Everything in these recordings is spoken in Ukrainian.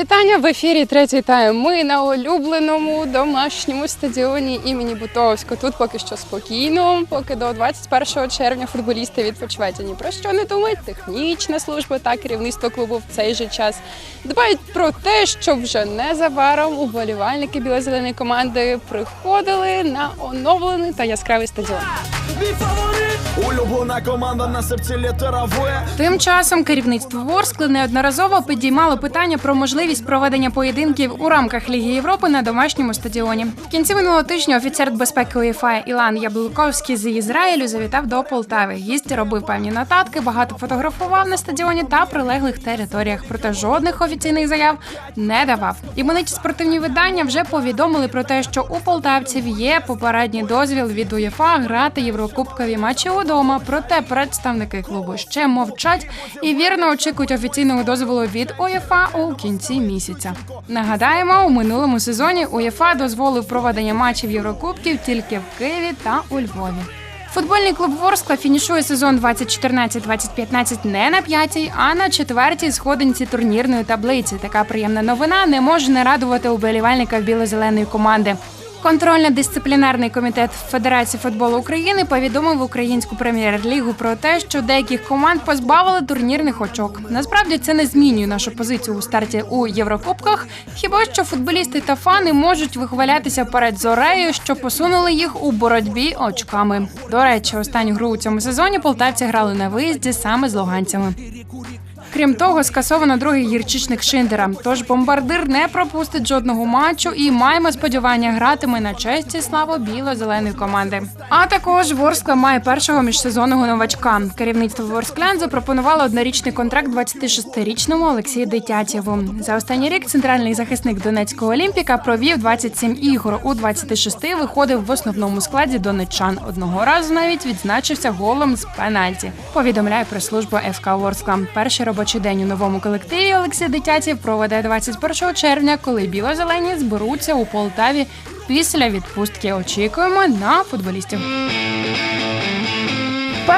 Вітання в ефірі третій тайм. Ми на улюбленому домашньому стадіоні імені Бутовського. Тут поки що спокійно, поки до 21 червня футболісти відпочивають. Ні про що не думають. Технічна служба та керівництво клубу в цей же час дбають про те, щоб вже незабаром уболівальники біло-зеленої команди приходили на оновлений та яскравий стадіон. Улюблена команда на серці літера В. Тим часом керівництво Ворскли неодноразово підіймало питання про можливість проведення поєдинків у рамках Ліги Європи на домашньому стадіоні. В кінці минулого тижня офіцер безпеки УЄФА Ілан Яблуковський з Ізраїлю завітав до Полтави. Гість робив певні нотатки, багато фотографував на стадіоні та прилеглих територіях. Проте жодних офіційних заяв не давав. Імениті спортивні видання вже повідомили про те, що у полтавців є попередній дозвіл від УЄФА грати єврокубкові матчі удома. Проте представники клубу ще мовчать і вірно очікують офіційного дозволу від УЄФА у кінці місяця. Нагадаємо, у минулому сезоні УЄФА дозволив проведення матчів Єврокубків тільки в Києві та у Львові. Футбольний клуб Ворскла фінішує сезон 2014-2015 не на п'ятій, а на четвертій сходинці турнірної таблиці. Така приємна новина не може не радувати уболівальника біло-зеленої команди. Контрольно-дисциплінарний комітет Федерації футболу України повідомив українську прем'єр-лігу про те, що деяких команд позбавили турнірних очок. Насправді це не змінює нашу позицію у старті у Єврокубках. Хіба що футболісти та фани можуть вихвалятися перед зорею, що посунули їх у боротьбі очками. До речі, останню гру у цьому сезоні полтавці грали на виїзді саме з луганцями. Крім того, скасовано другий гірчичник Шиндера. Тож бомбардир не пропустить жодного матчу і маємо сподівання гратиме на честь і славу біло-зеленої команди. А також Ворскла має першого міжсезонного новачка. Керівництво Ворсклян запропонувало однорічний контракт 26-річному Олексію Дитятєву. За останній рік центральний захисник Донецького Олімпіка провів 27 ігор. У 26 виходив в основному складі донеччан. Одного разу навіть відзначився голом з пенальті. Повідомляє прес-служба ФК Ворскла. Перший робочий день у новому колективі Олексій Дитяців проведе 21 червня, коли біло-зелені зберуться у Полтаві після відпустки. Очікуємо на футболістів.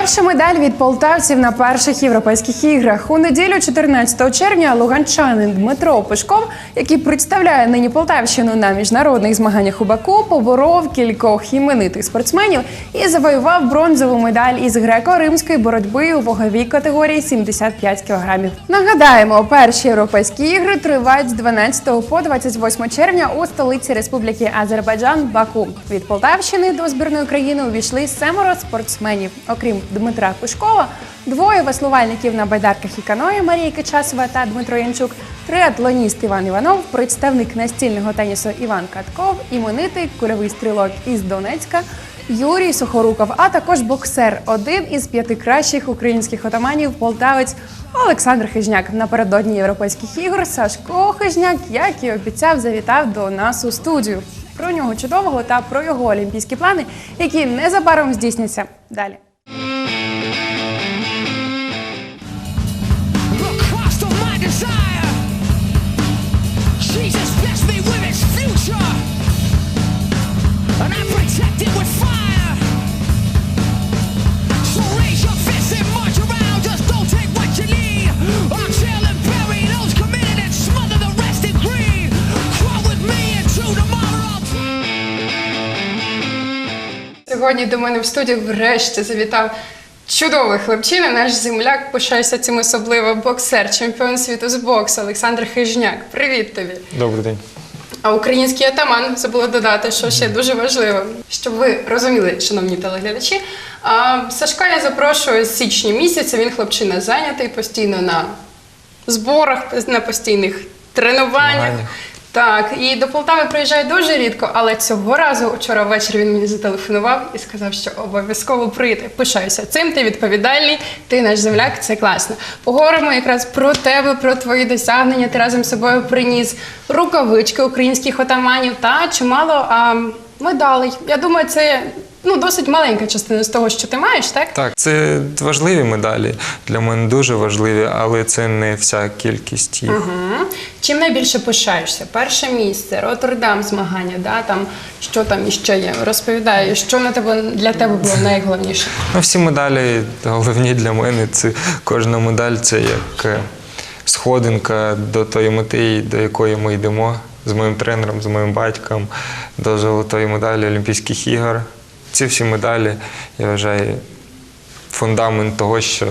Перша медаль від полтавців на перших європейських іграх у неділю, 14 червня, луганчанин Дмитро Пишков, який представляє нині Полтавщину на міжнародних змаганнях у Баку, поборов кількох іменитих спортсменів і завоював бронзову медаль із греко-римської боротьби у ваговій категорії 75 кг. Нагадаємо, перші європейські ігри тривають з 12 по 28 червня у столиці Республіки Азербайджан Баку. Від Полтавщини до збірної країни увійшли семеро спортсменів. Окрім Дмитра Пушкова, двоє веслувальників на байдарках і каної Марія Кичасова та Дмитро Янчук, триатлоніст Іван Іванов, представник настільного тенісу Іван Катков, іменитий кульовий стрілок із Донецька. Юрій Сухоруков, а також боксер, один із п'яти кращих українських отаманів полтавець Олександр Хижняк. Напередодні європейських ігор Сашко Хижняк, як і обіцяв, завітав до нас у студію. Про нього чудового та про його олімпійські плани, які незабаром здійсняться. Далі. Сьогодні до мене в студію врешті завітав чудовий хлопчина, наш земляк, пишаюся цим особливо боксер, чемпіон світу з боксу Олександр Хижняк. Привіт тобі! Добрий день. А український атаман забула додати, що ще дуже важливо, щоб ви розуміли, шановні телеглядачі. А Сашка я запрошую з січня місяця. Він хлопчина зайнятий постійно на зборах, на постійних тренуваннях. Так, і до Полтави приїжджає дуже рідко, але цього разу вчора ввечері він мені зателефонував і сказав, що обов'язково прийде. Пишаюся цим, ти відповідальний, ти наш земляк, це класно. Поговоримо якраз про тебе, про твої досягнення. Ти разом з собою приніс рукавички українських отаманів та чимало а, медалей. Я думаю, це ну, досить маленька частина з того, що ти маєш, так? Так, це важливі медалі. Для мене дуже важливі, але це не вся кількість їх. Угу. Чим найбільше пишаєшся? Перше місце, Роттердам змагання, да? там, що там іще є? Розповідаю, що на тебе для тебе було найголовніше? Ну, всі медалі головні для мене. Це кожна медаль це як е, сходинка до тої мети, до якої ми йдемо з моїм тренером, з моїм батьком, до золотої медалі Олімпійських ігор. Ці всі медалі, я вважаю, фундамент того, що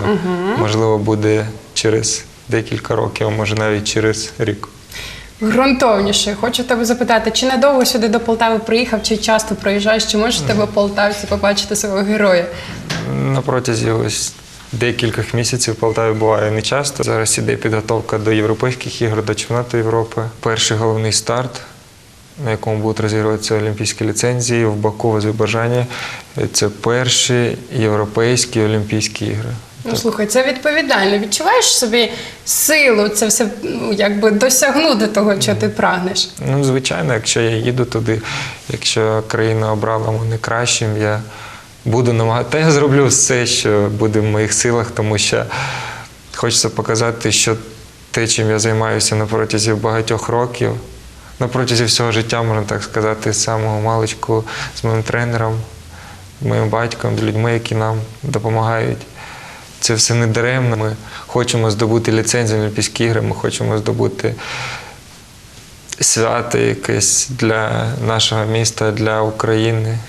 можливо буде через декілька років, а може навіть через рік. Ґрунтовніше, хочу тебе запитати, чи надовго сюди до Полтави приїхав, чи часто приїжджаєш, чи можеш тебе полтавці побачити свого героя? На протязі ось декількох місяців в Полтаві буває не часто. Зараз іде підготовка до європейських ігор, до чемпіонату Європи. Перший головний старт, на якому будуть розігруватися олімпійські ліцензії в Баку в Азербайджані. Це перші європейські Олімпійські ігри. Ну слухай, це відповідально. Відчуваєш собі силу це все ну, якби досягнути того, що ти прагнеш. Ну, звичайно, якщо я їду туди, якщо країна обрала мене кращим, я буду намагатися. Та я зроблю все, що буде в моїх силах, тому що хочеться показати, що те, чим я займаюся на протязі багатьох років, на протязі всього життя, можна так сказати, з самого маличку, з моїм тренером, моїм батьком, з людьми, які нам допомагають. Це все не даремно. Ми хочемо здобути ліцензію на Олімпійські ігри, ми хочемо здобути свято якесь для нашого міста, для України,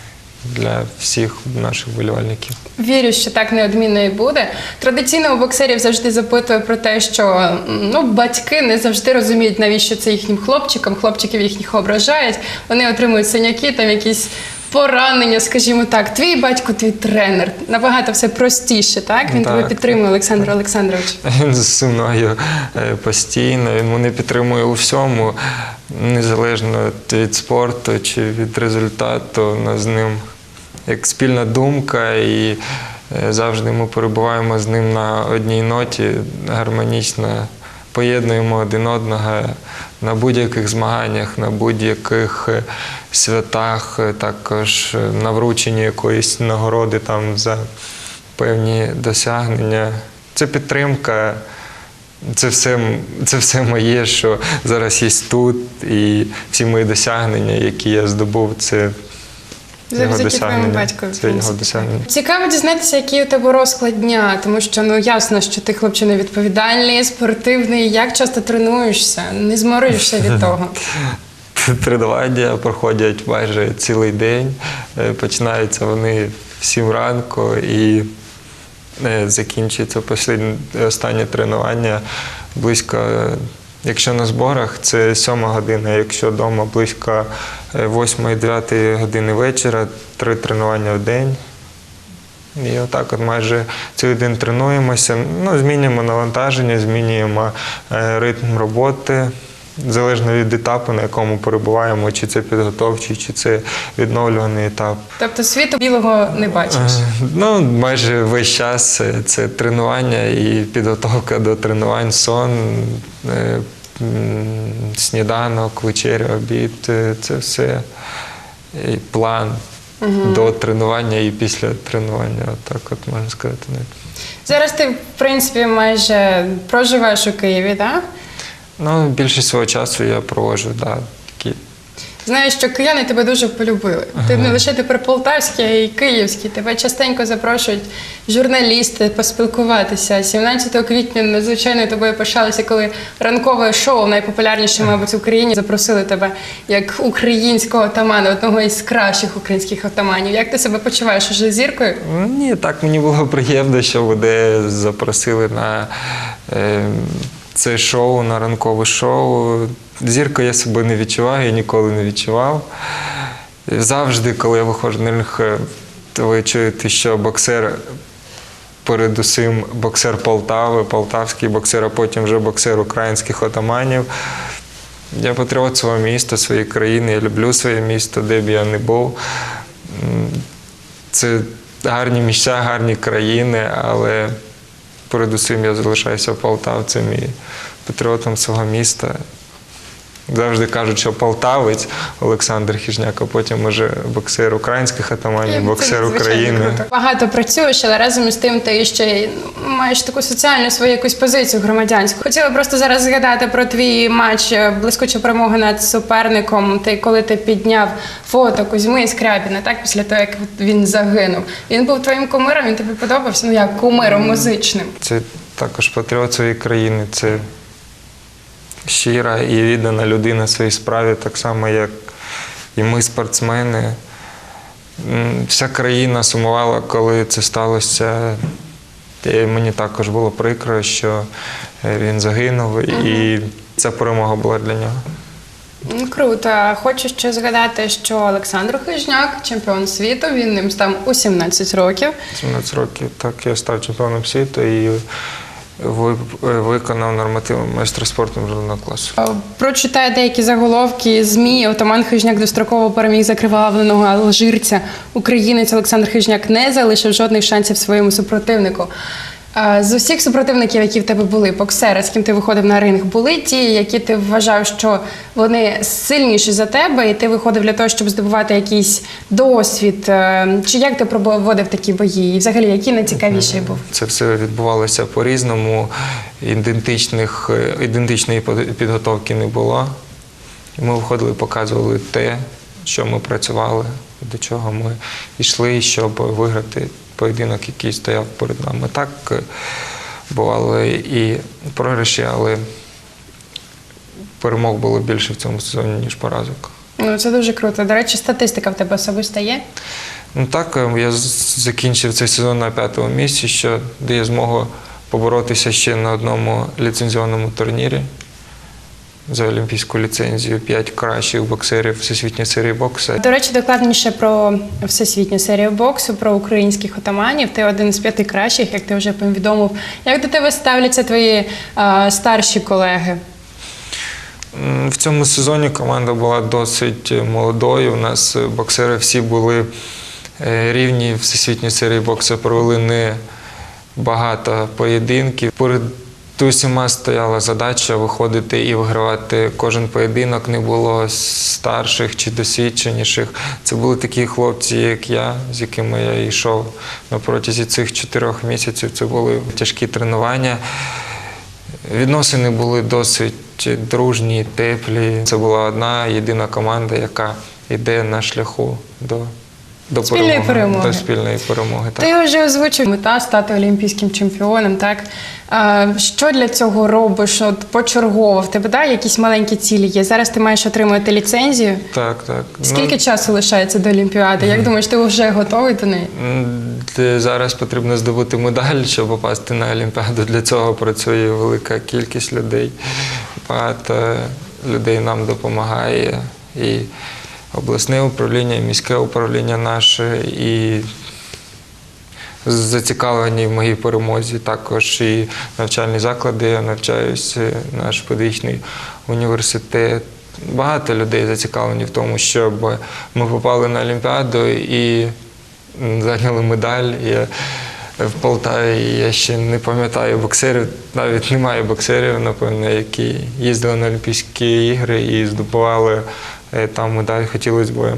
для всіх наших вболівальників. Вірю, що так неодмінно і буде. Традиційно у боксерів завжди запитую про те, що ну, батьки не завжди розуміють, навіщо це їхнім хлопчикам. Хлопчиків їхніх ображають. Вони отримують синяки, там якісь поранення, скажімо так. Твій батько, твій тренер. Набагато все простіше, так? Він тебе підтримує, Олександр Олександрович. Він зі мною е, постійно, він мене підтримує у всьому, незалежно від спорту чи від результату. Нас з ним як спільна думка, і е, завжди ми перебуваємо з ним на одній ноті, гармонічно поєднуємо один одного на будь-яких змаганнях, на будь-яких е, святах, е, також на врученні якоїсь нагороди там за певні досягнення. Це підтримка. Це все, це все моє, що зараз є тут, і всі мої досягнення, які я здобув, це Завдяки твоєму Це його досягнення. Цікаво дізнатися, який у тебе розклад дня, тому що ну ясно, що ти хлопчина відповідальний, спортивний. Як часто тренуєшся? Не зморишся від того. Тренування проходять майже цілий день. Е, Починаються вони в 7 ранку і е, закінчується останнє тренування близько. Е, Якщо на зборах, це 7 година, якщо вдома близько 8-9 години вечора, три тренування в день. І отак от майже цілий день тренуємося. Ну, змінюємо навантаження, змінюємо е, ритм роботи. Залежно від етапу, на якому перебуваємо, чи це підготовчий, чи це відновлюваний етап. Тобто світу білого не бачиш. Е, Ну, майже весь час це тренування і підготовка до тренувань, сон, е, сніданок, вечеря, обід. е, Це все і план до тренування і після тренування. Отак от можна сказати. Зараз ти, в принципі, майже проживаєш у Києві, так? Ну, більшість свого часу я проводжу, да, такі. Знаю, що кияни тебе дуже полюбили. Ти не лише тепер полтавський, а й київський. Тебе частенько запрошують журналісти поспілкуватися. 17 квітня надзвичайно тобою пишалися, коли ранкове шоу, найпопулярніше, мабуть, в Україні, запросили тебе як українського отамана, одного із кращих українських отаманів. Як ти себе почуваєш уже зіркою? Ну, Ні, так мені було приємно, що мене запросили на е, це шоу, на ранкове шоу. Зірка я себе не відчуваю, я ніколи не відчував. Завжди, коли я виходжу на ринг, е, то ви чуєте, що боксер. Передусім боксер Полтави, полтавський боксер, а потім вже боксер українських отаманів. Я патріот свого міста, своєї країни, я люблю своє місто, де б я не був. Це гарні місця, гарні країни, але передусім я залишаюся полтавцем і патріотом свого міста. Завжди кажуть, що полтавець Олександр Хіжняк, а потім уже боксер українських атаманів, боксер України. Багато працюєш, але разом із тим ти ще й маєш таку соціальну свою якусь позицію громадянську. Хотіла просто зараз згадати про твій матч е, блискуча перемога над суперником. Ти коли ти підняв фото Кузьми Скрябіна, так після того як він загинув. Він був твоїм кумиром, він тобі подобався. Ну як кумиром музичним. Це також патріот своєї країни, це щира і віддана людина своїй справі, так само, як і ми, спортсмени. Вся країна сумувала, коли це сталося. І мені також було прикро, що е, він загинув, і ця перемога була для нього. Круто. Хочу ще згадати, що Олександр Хижняк, чемпіон світу, він ним став у 17 років. 17 років так я став чемпіоном світу і е, виконав норматив майстра спорту міжнародного класу. Е, Прочитаю деякі заголовки ЗМІ. Отаман Хижняк достроково переміг закривавленого алжирця. Українець Олександр Хижняк не залишив жодних шансів своєму супротивнику. З усіх супротивників, які в тебе були, боксери, з ким ти виходив на ринг, були ті, які ти вважав, що вони сильніші за тебе, і ти виходив для того, щоб здобувати якийсь досвід. Е, Чи як ти проводив такі бої? І взагалі, який найцікавіший був? Це все відбувалося по-різному. Ідентичних, е, ідентичної підготовки не було. Ми виходили, показували те, що ми працювали, до чого ми йшли, щоб виграти поєдинок, який стояв перед нами. Так е, бували і програші, але перемог було більше в цьому сезоні, ніж поразок. Ну це дуже круто. До речі, статистика в тебе особиста є. Ну так, е, я закінчив цей сезон на п'ятому місці, що дає змогу поборотися ще на одному ліцензіонному турнірі за олімпійську ліцензію. П'ять кращих боксерів всесвітньої серії боксу. До речі, докладніше про всесвітню серію боксу, про українських отаманів. Ти один з п'яти кращих, як ти вже повідомив. Як до тебе ставляться твої е, старші колеги? В цьому сезоні команда була досить молодою. У нас боксери всі були е, рівні всесвітньої серії боксу, провели не багато поєдинків. Перед усіма стояла задача виходити і вигравати кожен поєдинок. Не було старших чи досвідченіших. Це були такі хлопці, як я, з якими я йшов на протязі цих чотирьох місяців. Це були тяжкі тренування. Відносини були досить дружні, теплі. Це була одна єдина команда, яка йде на шляху до, до Спільної перемоги. До спільної перемоги. Так. Ти вже озвучив мета стати олімпійським чемпіоном. Так що для цього робиш? От почергово в тебе да, якісь маленькі цілі є. Зараз ти маєш отримувати ліцензію. так, так. Скільки часу лишається до Олімпіади? Як думаєш, ти вже готовий до неї? Зараз потрібно здобути медаль, щоб попасти на Олімпіаду. Для цього працює велика кількість людей. Багато людей нам допомагає. І обласне управління, міське управління наше, і зацікавлені в моїй перемозі. Також і навчальні заклади. Я навчаюся, наш педагогічний університет. Багато людей зацікавлені в тому, щоб ми попали на Олімпіаду і зайняли медаль. Я в Полтаві я ще не пам'ятаю боксерів, навіть немає боксерів, напевно, які їздили на Олімпійські ігри і здобували там далі Хотілося б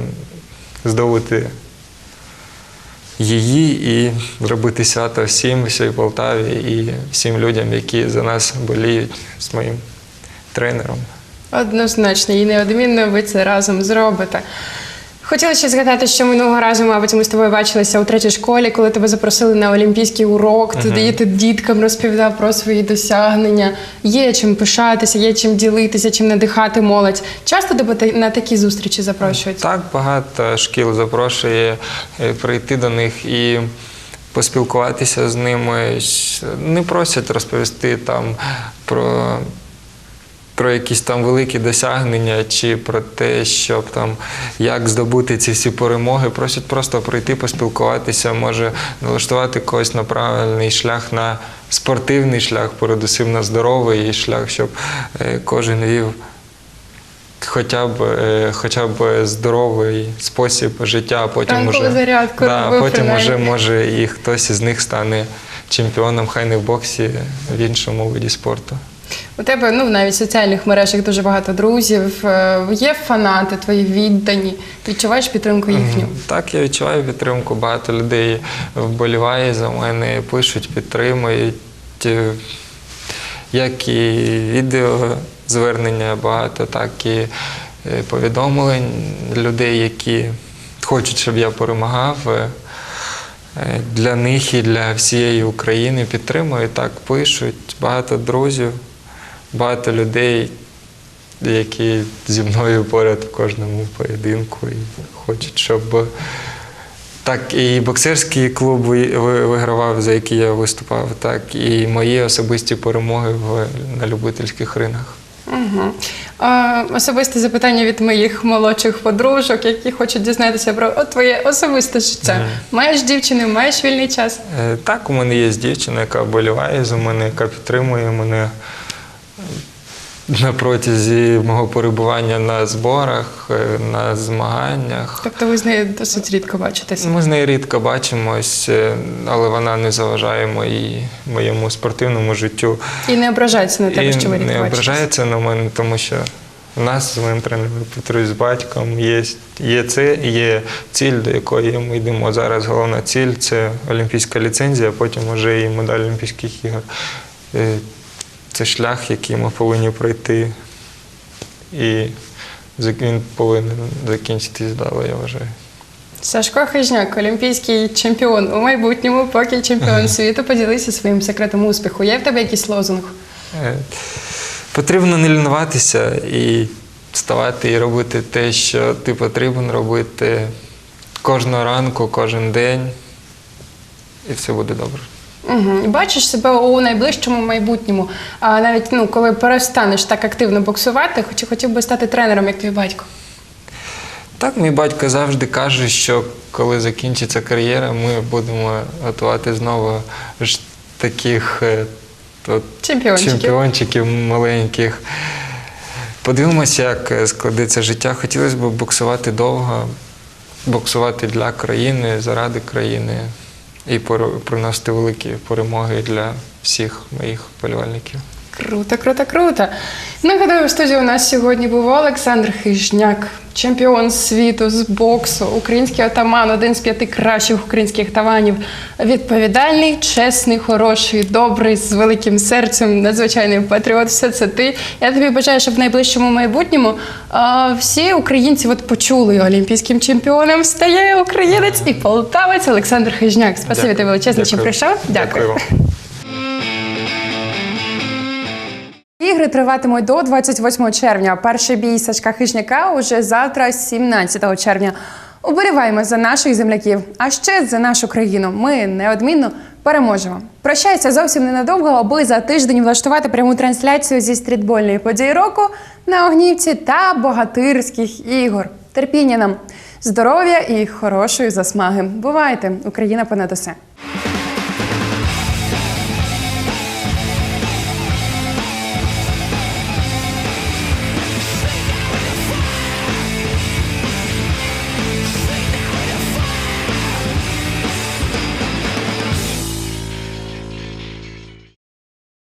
здобути її і зробити свято всім, всій Полтаві і всім людям, які за нас боліють з моїм тренером. Однозначно, і неодмінно ви це разом зробите. Хотіла ще згадати, що минулого разу, мабуть, ми з тобою бачилися у третій школі, коли тебе запросили на олімпійський урок. Туди ти діткам розповідав про свої досягнення. Є чим пишатися, є чим ділитися, чим надихати молодь. Часто тебе на такі зустрічі запрошують? Так, багато шкіл запрошує е, прийти до них і поспілкуватися з ними. Не просять розповісти там про, про якісь там великі досягнення чи про те, щоб там як здобути ці всі перемоги. Просять просто прийти, поспілкуватися, може налаштувати когось на правильний шлях, на спортивний шлях, передусім на здоровий шлях, щоб е, кожен вів хоча б, е, хоча б здоровий спосіб життя, а потім Ранкову уже, зарядку да, робив потім принаймні. уже може і хтось із них стане чемпіоном, хай не в боксі, в іншому виді спорту. У тебе ну навіть в соціальних мережах дуже багато друзів. е, Є фанати твої віддані. Відчуваєш підтримку їхню? Так, я відчуваю підтримку. Багато людей вболіває за мене, пишуть, підтримують. Е, Як і відео звернення багато, так і е, повідомлень людей, які хочуть, щоб я перемагав. Для них і для всієї України підтримують, так пишуть. Багато друзів, багато людей які зі мною поряд в кожному поєдинку і хочуть, щоб так і боксерський клуб ви- ви- вигравав, за який я виступав, так і мої особисті перемоги в, на любительських ринах. Угу. А, особисте запитання від моїх молодших подружок, які хочуть дізнатися про от, твоє особисте життя. Маєш дівчину, маєш вільний час? Е, Так, у мене є дівчина, яка вболіває за мене, яка підтримує мене на протязі мого перебування на зборах, е, на змаганнях. Тобто ви з нею досить рідко бачитеся. Ми з нею рідко бачимось, е, але вона не заважає моїй, моєму спортивному життю. І не ображається на тебе, і що ви рідко не бачитеся. ображається на мене, тому що у нас з моїм тренером Петрусь з батьком є, є це, є ціль, до якої ми йдемо. Зараз головна ціль це олімпійська ліцензія, потім вже і медаль Олімпійських ігор. Це шлях, який ми повинні пройти. І він повинен закінчитись вдало, я вважаю. Сашко Хижняк, олімпійський чемпіон у майбутньому, поки чемпіон світу. Поділися своїм секретом успіху. Є в тебе якийсь лозунг? Е, Потрібно не лінуватися і вставати і робити те, що ти потрібен робити кожного ранку, кожен день, і все буде добре. Угу. Бачиш себе у найближчому майбутньому. А навіть ну, коли перестанеш так активно боксувати, хоч хотів би стати тренером, як твій батько. Так, мій батько завжди каже, що коли закінчиться кар'єра, ми будемо готувати знову ж таких е, от, Чемпіончиків. чемпіончиків маленьких. Подивимося, як е, складеться життя. Хотілося б боксувати довго, боксувати для країни, заради країни і приносити великі перемоги для всіх моїх полювальників. Круто, круто, круто. Нагадаю, в студії у нас сьогодні був Олександр Хижняк, чемпіон світу з боксу, український отаман, один з п'яти кращих українських таванів. Відповідальний, чесний, хороший, добрий, з великим серцем, надзвичайний патріот. Все це ти. Я тобі бажаю, щоб в найближчому майбутньому а, всі українці от почули олімпійським чемпіоном стає українець і полтавець Олександр Хижняк. Спасибі Дякую. тобі величезне, що прийшов. Дякую. вам. Ігри триватимуть до 28 червня. Перший бій Сачка Хижняка уже завтра, 17 червня. Уболіваємо за наших земляків, а ще за нашу країну. Ми неодмінно переможемо. Прощаюся зовсім ненадовго, аби за тиждень влаштувати пряму трансляцію зі стрітбольної події року на огнівці та богатирських ігор. Терпіння нам, здоров'я і хорошої засмаги. Бувайте! Україна понад усе.